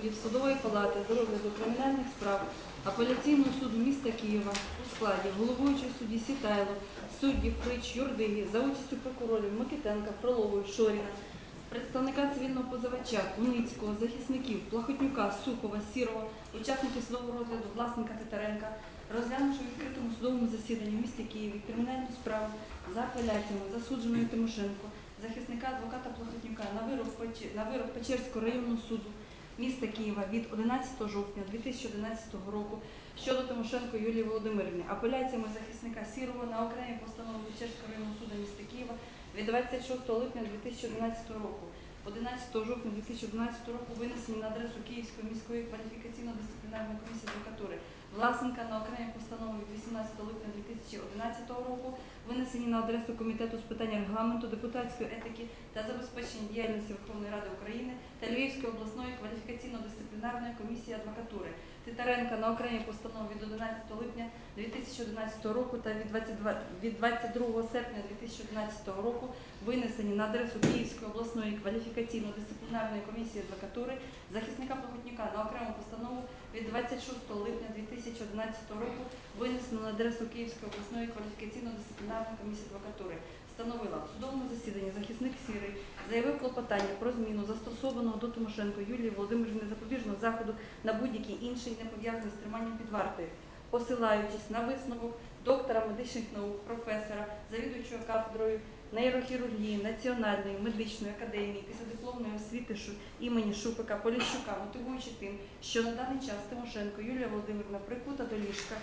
суддів Судової палати з розгляду кримінальних справ апеляційного суду міста Києва у складі головуючого судді Сітайло, суддів Фрич, Юрдиги за участю прокурорів Микитенка, Фролової, Шоріна, представника цивільного позивача Куницького, захисників Плахотнюка, Сухова, Сірова, учасників судового розгляду власника Титаренка, розглянувши в відкритому судовому засіданні в місті Києві кримінальну справу за апеляціями засудженої Тимошенко, захисника адвоката вирок, на вирок Печерського районного суду міста Києва від 11 жовтня 2011 року щодо Тимошенко Юлії Володимирівни, апеляціями захисника Сірова на окремі постанови Печерського районного суду міста Києва від 26 липня 2011 року. 11 жовтня 2011 року винесені на адресу Київської міської кваліфікаційно-дисциплінарної комісії адвокатури Власенка на окремі постанові від 18 липня 2011 року, винесені на адресу Комітету з питань регламенту, депутатської етики та забезпечення діяльності Верховної Ради України та Львівської обласної кваліфікаційно-дисциплінарної комісії адвокатури Титаренка на окремі постанови від 11 липня 2011 року та від 22, від 22 серпня 2011 року винесені на адресу Київської обласної кваліфікаційно-дисциплінарної комісії адвокатури захисника Плохотнюка на окрему постанову від 26 липня 2011 року винесено на адресу Київської обласної кваліфікаційно-дисциплінарної комісії адвокатури встановила в судовому засіданні захисник Сірий заявив клопотання про зміну застосованого до Тимошенко Юлії Володимирівни запобіжного заходу на будь-який інший не пов'язаний з триманням під вартою, посилаючись на висновок доктора медичних наук, професора, завідуючого кафедрою нейрохірургії Національної медичної академії післядипломної освіти Шу імені Шупика Поліщука, мотивуючи тим, що на даний час Тимошенко Юлія Володимирівна прикута до ліжка,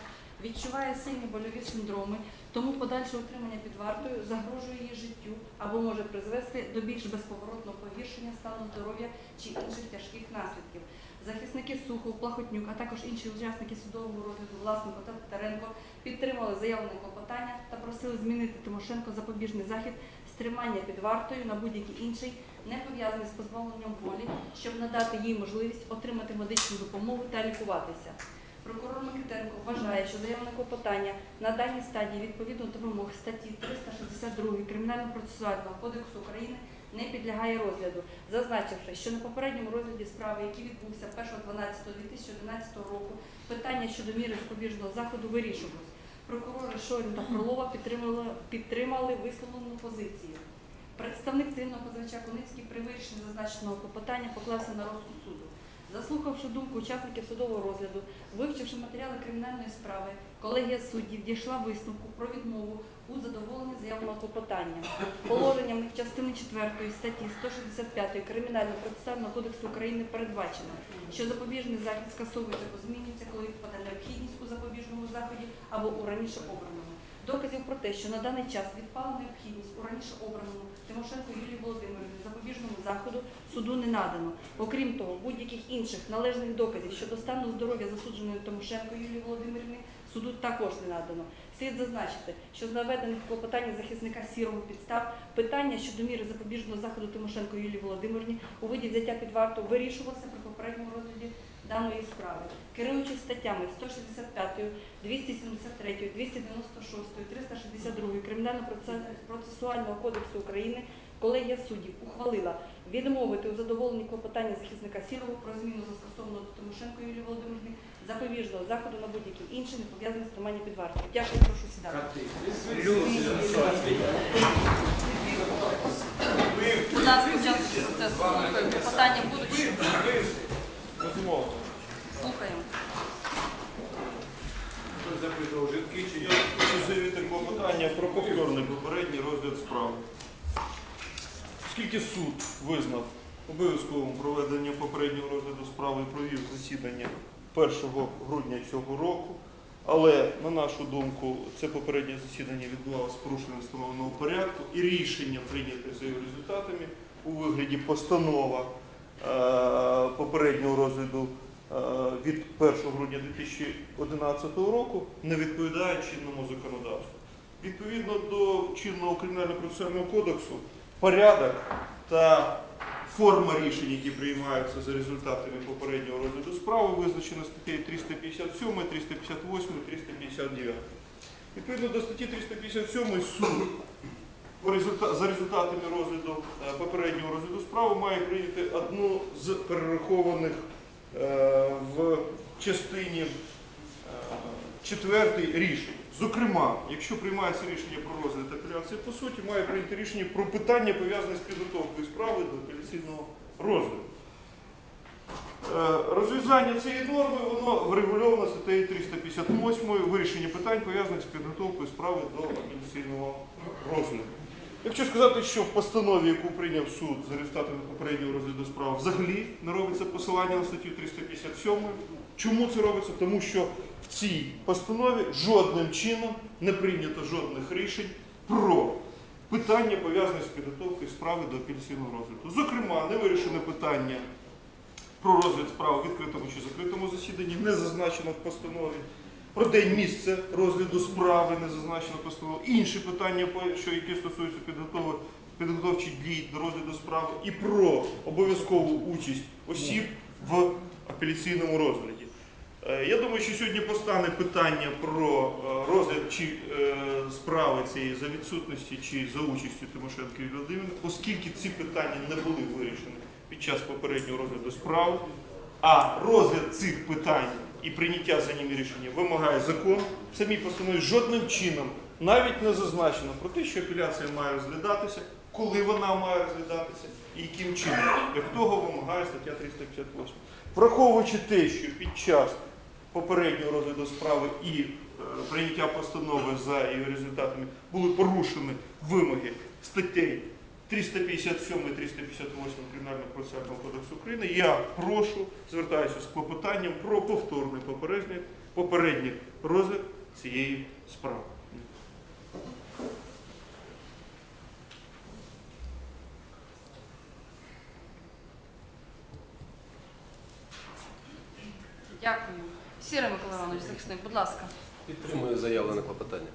відчуває сильні больові синдроми, тому подальше утримання під вартою загрожує її життю або може призвести до більш безповоротного погіршення стану здоров'я чи інших тяжких наслідків. Захисники Сухов, Плахотнюк, а також інші учасники судового розгляду Власенко та Титаренко підтримали заявлене клопотання та просили змінити Тимошенко запобіжний захід з тримання під вартою на будь-який інший, не пов'язаний з позбавленням волі, щоб надати їй можливість отримати медичну допомогу та лікуватися. Прокурор Микитенко вважає, що заявлене клопотання на даній стадії відповідно до вимог статті 362 Кримінально-процесуального кодексу України не підлягає розгляду, зазначивши, що на попередньому розгляді справи, який відбувся 1.12.2011 року, питання щодо міри запобіжного заходу вирішувалось. Прокурори Шорін та Фролова підтримали, підтримали висловлену позицію. Представник цивільного позивача Куницький при вирішенні зазначеного клопотання поклався на розсуд суду. Заслухавши думку учасників судового розгляду, вивчивши матеріали кримінальної справи, колегія суддів дійшла висновку про відмову у задоволенні заявленого клопотання. Положеннями частини 4 статті 165 Кримінально-процесуального кодексу України передбачено, що запобіжний захід скасовується або змінюється, коли відпаде необхідність у запобіжному заході або у раніше обраному. Доказів про те, що на даний час відпала необхідність у раніше обраному Тимошенко Юлії Володимирівні запобіжному заходу суду не надано. Окрім того, будь-яких інших належних доказів щодо стану здоров'я засудженої Тимошенко Юлії Володимирівни суду також не надано. Слід зазначити, що з наведених в клопотанні захисника сірого підстав питання щодо міри запобіжного заходу Тимошенко Юлії Володимирівні у виді взяття під варту вирішувалося при попередньому розгляді даної справи. Керуючись статтями 165, 273, 296, 362 Кримінально-процесуального кодексу України колегія суддів ухвалила відмовити у задоволенні клопотання захисника Сірого про зміну застосованого до Тимошенко Юлії Володимирівни запобіжного заходу на будь-який інший, не пов'язаний з триманням під вартою. Дякую, прошу сідати. Будь ласка. Питання будуть? Безумовно. Слухаємо. Заявити клопотання про повторний попередній розгляд справи. Оскільки суд визнав обов'язковим проведення попереднього розгляду справи і провів засідання 1 грудня цього року, але на нашу думку це попереднє засідання відбувалося з порушенням встановленого порядку і рішення прийняте за його результатами у вигляді постанова попереднього розгляду е, від 1 грудня 2011 року не відповідає чинному законодавству. Відповідно до чинного кримінально-процесуального кодексу, порядок та форма рішень, які приймаються за результатами попереднього розгляду справи, визначена статтею 357, 358, 359. Відповідно до статті 357 суд за результатами розгляду е, попереднього розгляду справи має прийняти одну з перерахованих е, в частині е, четвертий рішень. Зокрема, якщо приймається рішення про розгляд апеляції по суті, має прийняти рішення про питання пов'язане з підготовкою справи до апеляційного розгляду. Е, Розв'язання цієї норми воно врегульовано статтею 358 вирішення питань пов'язаних з підготовкою справи до апеляційного розгляду. Якщо сказати, що в постанові, яку прийняв суд за результатами попереднього розгляду справи, взагалі не робиться посилання на статтю 357. Чому це робиться? Тому що в цій постанові жодним чином не прийнято жодних рішень про питання, пов'язані з підготовкою справи до апеляційного розгляду. Зокрема, не вирішене питання про розгляд справи в відкритому чи закритому засіданні, не зазначено в постанові. Про день місце розгляду справи не зазначено в постанові. Інші питання, що які стосуються підготовки підготовчих дій до розгляду справи, і про обов'язкову участь осіб в апеляційному розгляді. Е, Я думаю, що сьогодні постане питання про е, розгляд чи е, справи цієї за відсутності чи за участю Тимошенко Юлії Володимирівни, оскільки ці питання не були вирішені під час попереднього розгляду справи, а розгляд цих питань і прийняття за ними рішення вимагає закон. В самій постанові жодним чином навіть не зазначено про те, що апеляція має розглядатися, коли вона має розглядатися і яким чином. Як того вимагає стаття 358. Враховуючи те, що під час попереднього розгляду справи і е, прийняття постанови за її результатами були порушені вимоги статей 357 і 358 Кримінального процесуального кодексу України, я прошу, звертаюся з клопотанням про повторний попередній, попередній розгляд цієї справи. Дякую. Сіра Микола Іванович, захисник, будь ласка. Підтримую заявлене клопотання.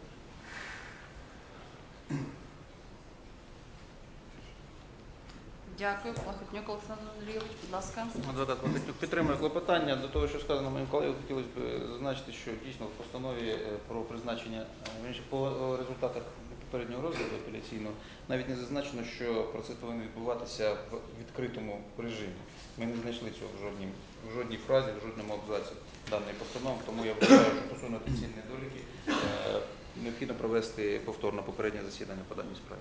Дякую. Плахотнюк Олександр Андрійович, будь ласка. Адвокат Платенюк підтримує клопотання. До того, що сказано моїм колегою, хотілося б зазначити, що дійсно в постанові е, про призначення е, по е, результатах попереднього розгляду апеляційного навіть не зазначено, що процес повинен відбуватися в відкритому режимі. Ми не знайшли цього в жодній, в жодній фразі, в жодному абзаці даної постанови, тому я вважаю, що посунути ці недоліки е, необхідно провести повторно попереднє засідання по даній справі.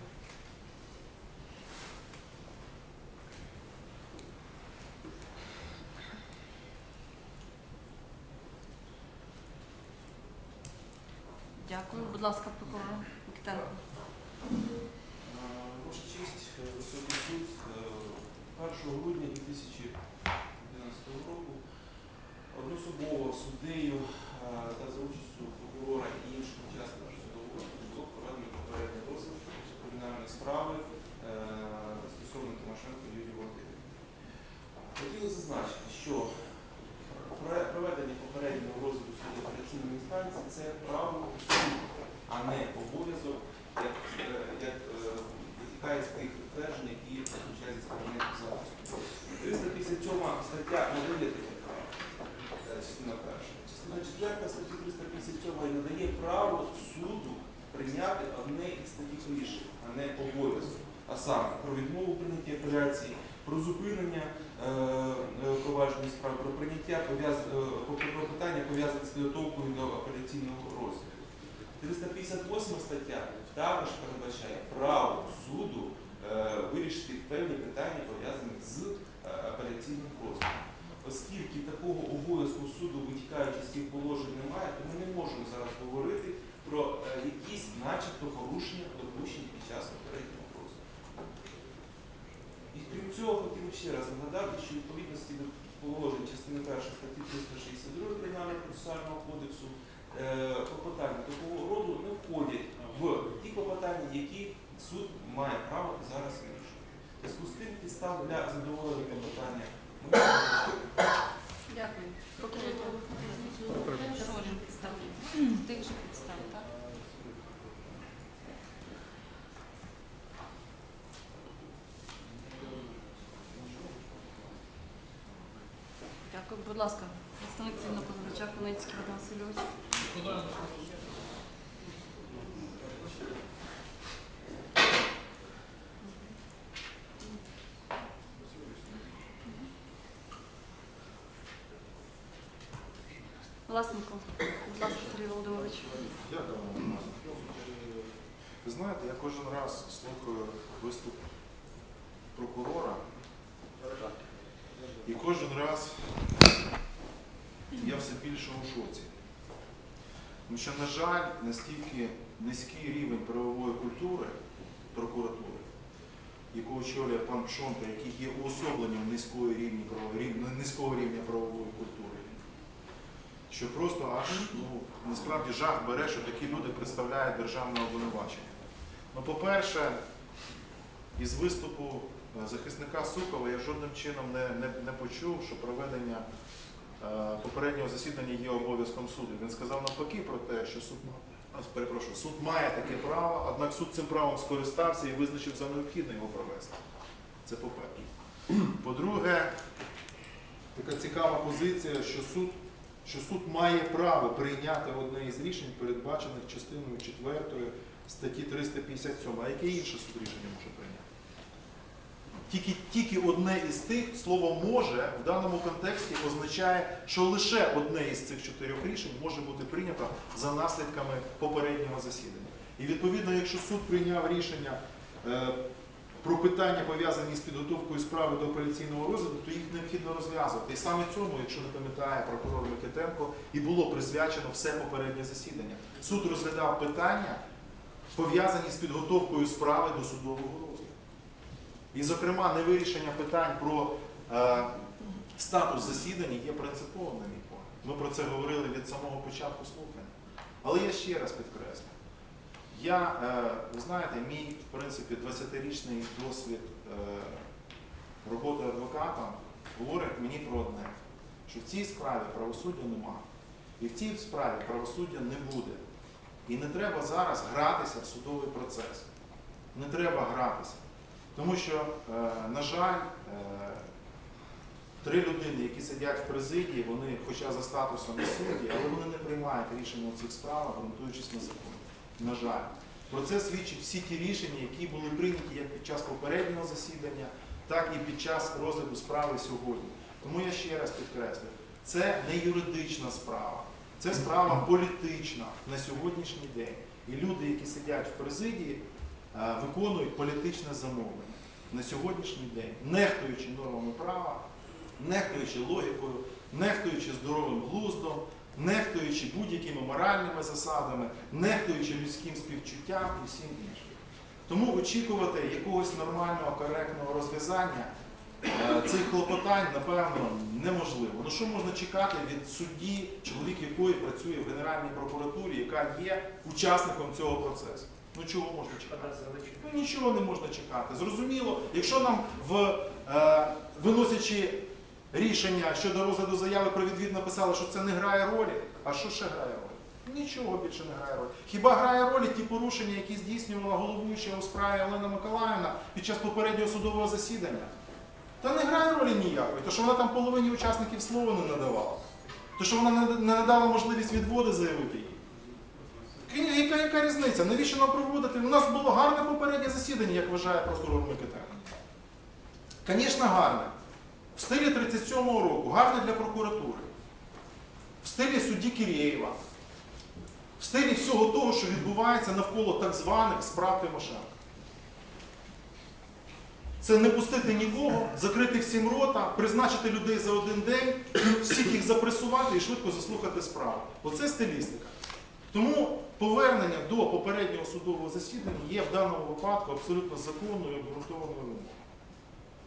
Дякую. Будь ласка, прокурор Микитенко. Ваша честь, е, високий суд, е, 1 грудня 2011 року одноособово суддею е, та за участю прокурора і інших учасників судового було проведено попередній розгляд кримінальної справи е, стосовно Тимошенко Юрії Володимирівни. Хотіли зазначити, що проведення попереднього розгляду суду апеляційної інстанції це право а не обов'язок, як, е, як е, витікає з тих тверджень, які заключаються з захисту. 357 стаття надає таке право, е, частина перша. Частина четверта статті 357 надає право суду прийняти одне із таких рішень, а не обов'язок. А саме про відмову прийняття апеляції, про зупинення провадження справи, про прийняття пов'яз- про питання пов'язаних з підготовкою до апеляційного розгляду. 358 стаття також передбачає право суду е, вирішити певні питання пов'язані з е, апеляційним розглядом. Оскільки такого обов'язку суду, витікаючи з цих положень, немає, то ми не можемо зараз говорити про е, якісь начебто порушення допущені під час попереднього розгляду. І крім цього, хотів ще раз нагадати, що відповідності до положень частини 1 статті 362 Кримінального процесуального кодексу клопотання такого роду не входять в ті клопотання, які суд має право зараз вирішувати. В зв'язку з тим підстав для задоволення клопотання. Дякую. Прокурор. Що можемо підставити? Тих же підстав, так? Дякую. Будь ласка, представник цивільного позивача Куницький Вадим Васильович. Власенко, будь ласка, Сергій Володимирович. Я давно. Ви знаєте, я кожен раз слухаю виступ прокурора. І кожен раз я все більше у шоці. Тому що, на жаль, настільки низький рівень правової культури прокуратури, яку очолює пан Пшонка, який є уособленням низької рівня правової, низького рівня правової культури, що просто аж ну, насправді жах бере, що такі люди представляють державне обвинувачення. Ну, по-перше, із виступу е, захисника Сухова я жодним чином не, не, не почув, що проведення попереднього засідання є обов'язком суду. Він сказав навпаки про те, що суд. Перепрошую, суд має таке право, однак суд цим правом скористався і визначив за необхідне його провести. Це по-перше. По-друге, така цікава позиція, що суд що суд має право прийняти одне із рішень, передбачених частиною 4 статті 357. А яке інше суд рішення може прийняти? Тільки, тільки одне із тих, слово може в даному контексті означає, що лише одне із цих чотирьох рішень може бути прийнято за наслідками попереднього засідання. І відповідно, якщо суд прийняв рішення е, про питання, пов'язані з підготовкою справи до апеляційного розгляду, то їх необхідно розв'язувати. І саме цьому, якщо не пам'ятає прокурор Микитенко, і було присвячено все попереднє засідання. Суд розглядав питання, пов'язані з підготовкою справи до судового розгляду. І, зокрема, невирішення питань про е, статус засідання є принциповим, на мій погляд. Ми про це говорили від самого початку слухання. Але я ще раз підкреслю. Я, е, знаєте, мій, в принципі, 20-річний досвід е, роботи адвокатом говорить мені про одне, що в цій справі правосуддя нема. І в цій справі правосуддя не буде. І не треба зараз гратися в судовий процес. Не треба гратися. Тому що, е, на жаль, е, три людини, які сидять в президії, вони, хоча за статусом і судді, але вони не приймають рішення у цих справах, ґрунтуючись на законі. На жаль. Про це свідчать всі ті рішення, які були прийняті як під час попереднього засідання, так і під час розгляду справи сьогодні. Тому я ще раз підкреслюю, це не юридична справа, це справа політична на сьогоднішній день. І люди, які сидять в президії, виконують політичне замовлення на сьогоднішній день, нехтуючи нормами права, нехтуючи логікою, нехтуючи здоровим глуздом, нехтуючи будь-якими моральними засадами, нехтуючи людським співчуттям і всім іншим. Тому очікувати якогось нормального, коректного розв'язання е, цих клопотань, напевно, неможливо. Ну що можна чекати від судді, чоловік якої працює в Генеральній прокуратурі, яка є учасником цього процесу? Ну чого можна чекати? Ну нічого не можна чекати. Зрозуміло, якщо нам в е, виносячи рішення щодо розгляду заяви про відвід написали, що це не грає ролі, а що ще грає роль? Нічого більше не грає ролі. Хіба грає ролі ті порушення, які здійснювала головуюча у справі Олена Миколаївна під час попереднього судового засідання? Та не грає ролі ніякої, то що вона там половині учасників слова не надавала, то що вона не надала можливість відводи заявити їй. Яка- Яка, різниця? Навіщо нам проводити? У нас було гарне попереднє засідання, як вважає прокурор Микитенко. Звісно, гарне. В стилі 37-го року, гарне для прокуратури. В стилі судді Кірєєва. В стилі всього того, що відбувається навколо так званих справ Тимошенка. Це не пустити нікого, закрити всім рота, призначити людей за один день, всіх їх запресувати і швидко заслухати справу. Оце стилістика. Тому повернення до попереднього судового засідання є в даному випадку абсолютно законною і обґрунтованою вимогою.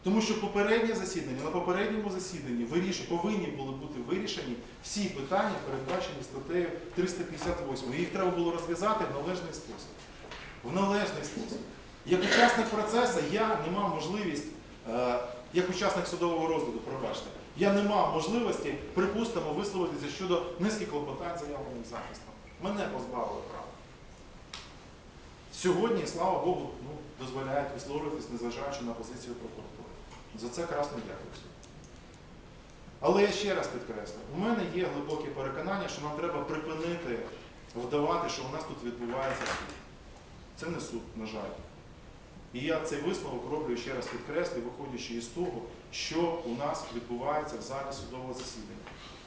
Тому що попереднє засідання, на попередньому засіданні виріш... повинні були бути вирішені всі питання, передбачені статтею 358. Їх треба було розв'язати в належний спосіб. В належний спосіб. Як учасник процесу я не мав можливість, е, як учасник судового розгляду, пробачте, я не мав можливості, припустимо, висловитися щодо низки клопотань, заявлених захистом. Мене позбавили права. Сьогодні, слава Богу, ну, дозволяють висловлюватись, незважаючи на позицію прокуратури. За це красно дякую. Але я ще раз підкреслю, у мене є глибоке переконання, що нам треба припинити вдавати, що у нас тут відбувається суд. Це не суд, на жаль. І я цей висновок роблю ще раз підкреслю, виходячи із того, що у нас відбувається в залі судового засідання.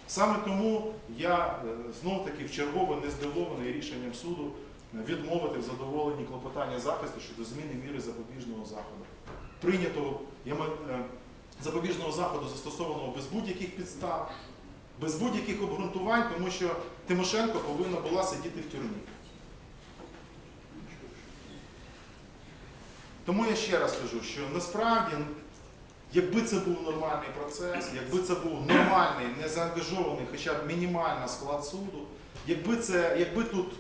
Саме тому я знов таки в чергове не здивований рішенням суду відмовити в задоволенні клопотання захисту щодо зміни міри запобіжного заходу. Прийнятого е, запобіжного заходу застосованого без будь-яких підстав, без будь-яких обґрунтувань, тому що Тимошенко повинна була сидіти в тюрмі. Тому я ще раз кажу, що насправді, якби це був нормальний процес, якби це був нормальний, незаангажований, хоча б мінімально склад суду, якби, це, якби тут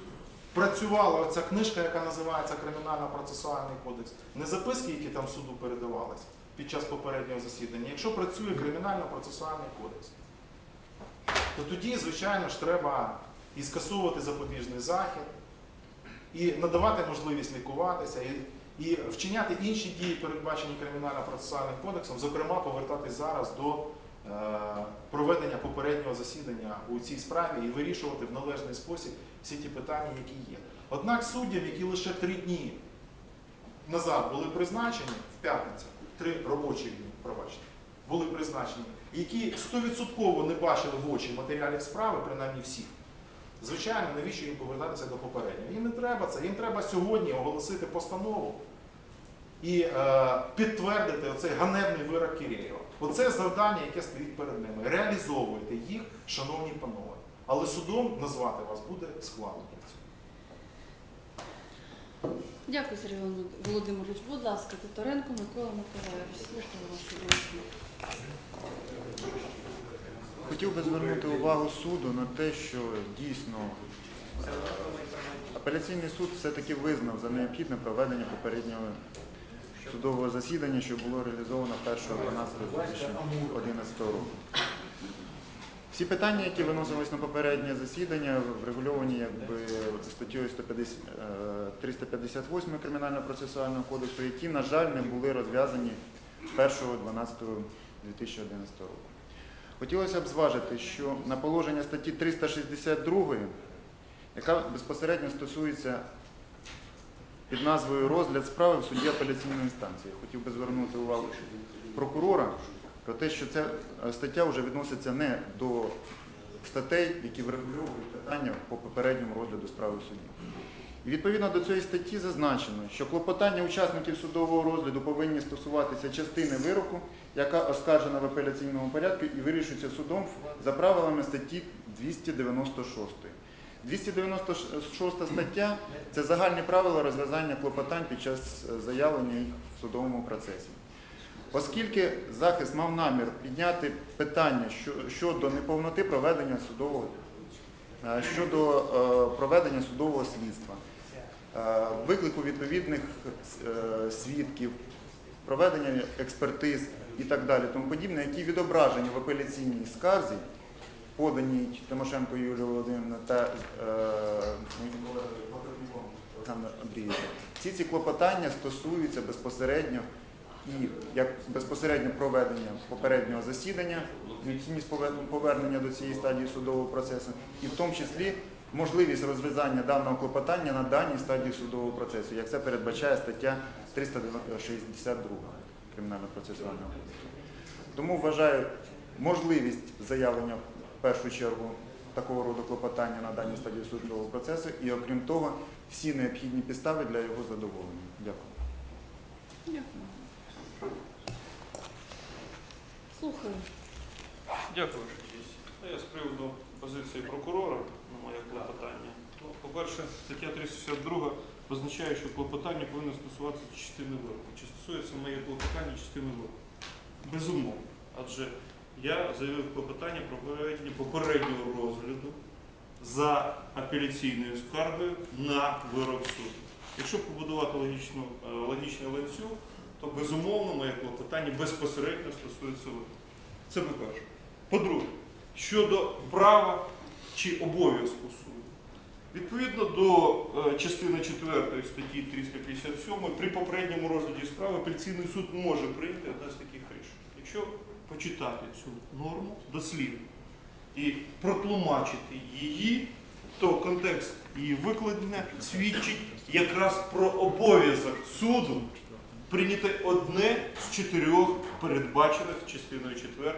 працювала оця книжка, яка називається Кримінально-процесуальний кодекс, не записки, які там суду передавалися під час попереднього засідання, якщо працює Кримінально-процесуальний кодекс, то тоді, звичайно ж, треба і скасовувати запобіжний захід, і надавати можливість лікуватися, і, і вчиняти інші дії, передбачені Кримінально-процесуальним кодексом, зокрема, повертатись зараз до е, проведення попереднього засідання у цій справі і вирішувати в належний спосіб всі ті питання, які є. Однак суддям, які лише три дні назад були призначені в п'ятницю, три робочі дні, пробачте, були призначені, які 100% не бачили в очі матеріалів справи, принаймні всіх. Звичайно, навіщо їм повертатися до попереднього? Їм не треба це. Їм треба сьогодні оголосити постанову і е, підтвердити оцей ганебний вирок Кирєєва. Оце завдання, яке стоїть перед ними. Реалізовуйте їх, шановні панове. Але судом назвати вас буде складно. Дякую, Сергій Володимирович. Будь ласка, Титаренко Микола Миколаївич. Слухаю думку. Хотів би звернути увагу суду на те, що дійсно апеляційний суд все-таки визнав за необхідне проведення попереднього судового засідання, що було реалізовано 1.12.2011 року. Всі питання, які виносились на попереднє засідання, врегульовані якби статтею 150, е, 358 Кримінально-процесуального кодексу, які, на жаль, не були розв'язані 1.12.2011 року. Хотілося б зважити, що на положення статті 362, яка безпосередньо стосується під назвою Розгляд справи в суді апеляційної інстанції. Хотів би звернути увагу прокурора про те, що ця е, стаття вже відноситься не до статей, які врегульовують питання по попередньому розгляду справи в суді. Відповідно до цієї статті зазначено, що клопотання учасників судового розгляду повинні стосуватися частини вироку, яка оскаржена в апеляційному порядку і вирішується судом за правилами статті 296. 296 стаття це загальні правила розв'язання клопотань під час е, заявлення їх в судовому процесі. Оскільки захист мав намір підняти питання щодо неповноти проведення судового е, щодо е, проведення судового слідства, виклику відповідних е, свідків, проведення експертиз і так далі, тому подібне, які відображені в апеляційній скарзі, поданій Тимошенко Юлією Володимирівною та е, Андрійовичем. Всі ці клопотання стосуються безпосередньо і як безпосередньо проведення попереднього засідання, необхідність повернення до цієї стадії судового процесу, і в тому числі можливість розв'язання даного клопотання на даній стадії судового процесу, як це передбачає стаття 362 Кримінально-процесуального кодексу. Тому вважаю можливість заявлення в першу чергу такого роду клопотання на даній стадії судового процесу і, окрім того, всі необхідні підстави для його задоволення. Дякую. Дякую. Слухаю. Дякую, Ваша честь. Я з приводу позиції прокурора клопотання. Ну, По-перше, стаття 362 визначає, що клопотання повинно стосуватися частини вироку. Чи стосується моє клопотання частини вироку? Безумовно. Адже я заявив клопотання про проведення попереднього розгляду за апеляційною скаргою на вирок суду. Якщо побудувати логічну, е, логічний ланцюг, то безумовно моє клопотання безпосередньо стосується вироку. Це по-перше. По-друге, щодо права чи обов'язку суду. Відповідно до е, частини 4 статті 357 при попередньому розгляді справи апеляційний суд може прийняти одне з таких рішень. Якщо почитати цю норму дослівно і протлумачити її, то контекст її викладення свідчить якраз про обов'язок суду прийняти одне з чотирьох передбачених частиною 4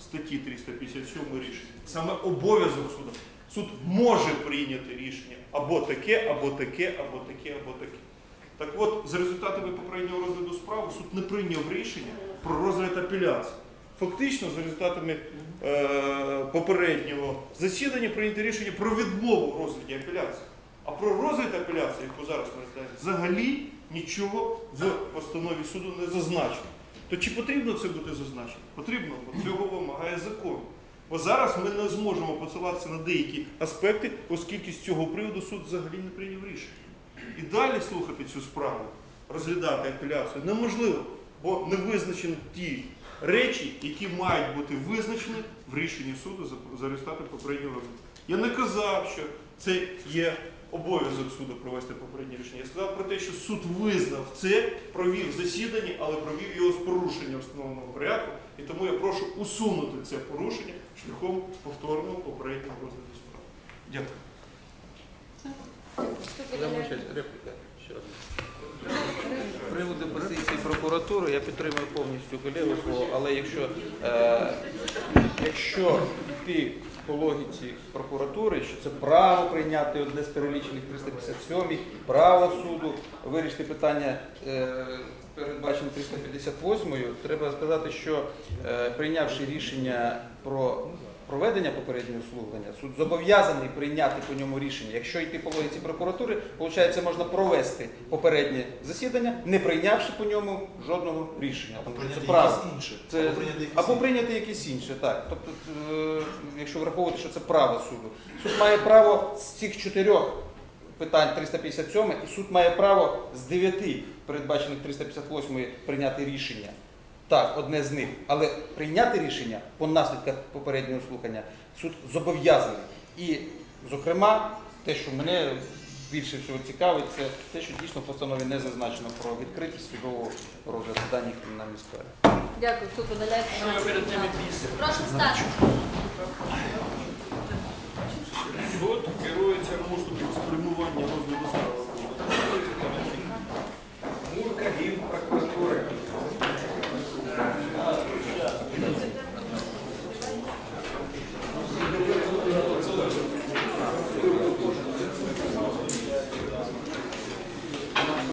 статті 357 рішень. Саме обов'язок суду. Суд може прийняти рішення або таке, або таке, або таке, або таке. Так от, за результатами попереднього розгляду справи суд не прийняв рішення про розгляд апеляції. Фактично, за результатами е, попереднього засідання прийнято рішення про відмову розгляді апеляції. А про розгляд апеляції, яку зараз ми розглядаємо, взагалі нічого в постанові суду не зазначено. То чи потрібно це бути зазначено? Потрібно, бо цього вимагає закон. Бо зараз ми не зможемо посилатися на деякі аспекти, оскільки з цього приводу суд взагалі не прийняв рішення. І далі слухати цю справу, розглядати апеляцію неможливо, бо не визначені ті речі, які мають бути визначені в рішенні суду за, за результатом попереднього розгляду. Я не казав, що це є обов'язок суду провести попереднє рішення. Я сказав про те, що суд визнав це, провів засідання, але провів його з порушенням встановленого порядку. І тому я прошу усунути це порушення шляхом повторного попереднього розгляду справи. Дякую. Приводу позиції прокуратури я підтримую повністю колегу але якщо, е, якщо йти по логіці прокуратури, що це право прийняти одне з перелічених 357 право суду, вирішити питання е, передбачене 358 треба сказати, що е, прийнявши рішення про проведення попереднього слухання, суд зобов'язаний прийняти по ньому рішення. Якщо йти по логіці прокуратури, виходить, можна провести попереднє засідання, не прийнявши по ньому жодного рішення. Це Прийняти якісь інше. Або прийняти або прийняти якесь інше, так. Тобто, е, якщо враховувати, що це право суду. Суд має право з цих чотирьох питань 357 і суд має право з дев'яти передбачених 358 прийняти рішення. Так, одне з них. Але прийняти рішення по наслідках попереднього слухання суд зобов'язаний. І, зокрема, те, що мене більше всього цікавить, це те, що дійсно в постанові не зазначено про відкритість судового розгляду в даній кримінальній справі. Дякую, суд видаляється. Прошу встати. Суд керується поступом спрямування розгляду справи.